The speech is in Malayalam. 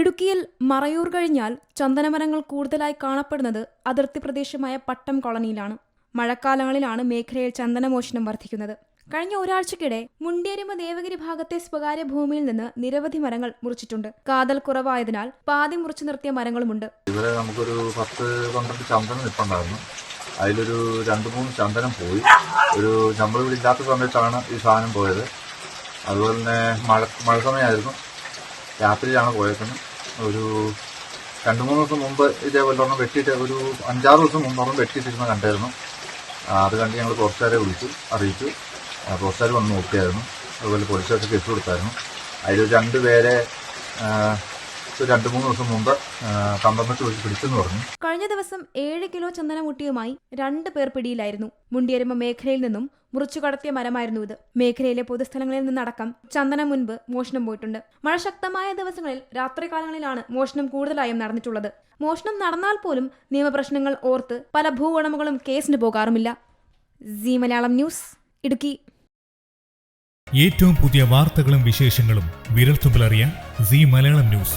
ഇടുക്കിയിൽ മറയൂർ കഴിഞ്ഞാൽ ചന്ദനമരങ്ങൾ കൂടുതലായി കാണപ്പെടുന്നത് അതിർത്തി പ്രദേശമായ പട്ടം കോളനിയിലാണ്. മഴക്കാലങ്ങളിലാണ് മേഖലയിൽ ചന്ദനമോഷണം വർദ്ധിക്കുന്നത്. കഴിഞ്ഞ ഒരാഴ്ചക്കിടെ മുണ്ടേരിമ ദേവഗിരി ഭാഗത്തെ സ്വകാര്യ ഭൂമിയിൽ നിന്ന് നിരവധി മരങ്ങൾ മുറിച്ചിട്ടുണ്ട്. കാതൽ കുറവായതിനാൽ പാതി മുറിച്ചു നിർത്തിയ മരങ്ങളുമുണ്ട്. ഇവരെ നമുക്കൊരു പത്ത് പന്ത്രണ്ട് ചന്ദനം നിൽപ്പുണ്ടായിരുന്നു അതിലൊരു രണ്ട് മൂന്ന് ചന്ദനം പോയി. ഒരു നമ്മളിവിടെ ഇല്ലാത്ത സമയത്താണ് ഈ സാധനം പോയത്. അതുപോലെ തന്നെ മഴ മഴ സമയമായിരുന്നു. രാത്രിയിലാണ് പോയേക്കുന്നത്. ഒരു രണ്ട് മൂന്ന് ദിവസം മുമ്പ് ഇതേപോലെ ഒരെണ്ണം വെട്ടിയിട്ട് ഒരു അഞ്ചാറ് ദിവസം മുമ്പ് ഒരെണ്ണം വെട്ടിയിട്ടിരുന്ന കണ്ടായിരുന്നു. അത് കണ്ട് ഞങ്ങൾ പുറത്തുകാരെ വിളിച്ചു അറിയിച്ചു. പുറത്തുകാർ വന്ന് നോക്കിയായിരുന്നു. അതുപോലെ പോലീസുകാർക്ക് കേസ് കൊടുത്തായിരുന്നു. അതിൽ രണ്ട് പേരെ രണ്ട് മൂന്ന് ദിവസം മുമ്പ് കമ്പമറ്റ് വിളിച്ച് പിടിച്ചെന്ന് പറഞ്ഞു. കഴിഞ്ഞ ദിവസം ഏഴ് കിലോ ചന്ദനമുട്ടിയുമായി രണ്ട് പേർ പിടിയിലായിരുന്നു. മുണ്ടിയരമ മേഖലയിൽ നിന്നും മുറിച്ചു കടത്തിയ മരമായിരുന്നു ഇത്. മേഖലയിലെ പൊതുസ്ഥലങ്ങളിൽ നിന്നടക്കം ചന്ദനം മുൻപ് മോഷണം പോയിട്ടുണ്ട്. മഴ ശക്തമായ ദിവസങ്ങളിൽ രാത്രികാലങ്ങളിലാണ് മോഷണം കൂടുതലായും നടന്നിട്ടുള്ളത്. മോഷണം നടന്നാൽ പോലും നിയമപ്രശ്നങ്ങൾ ഓർത്ത് പല ഭൂ ഉടമകളും കേസിന് പോകാറുമില്ല. C Malayalam news Idukki. ഏറ്റവും പുതിയ വാർത്തകളും വിശേഷങ്ങളും വിരൽത്തുമ്പിലറിയാൻ സി മലയാളം ന്യൂസ്.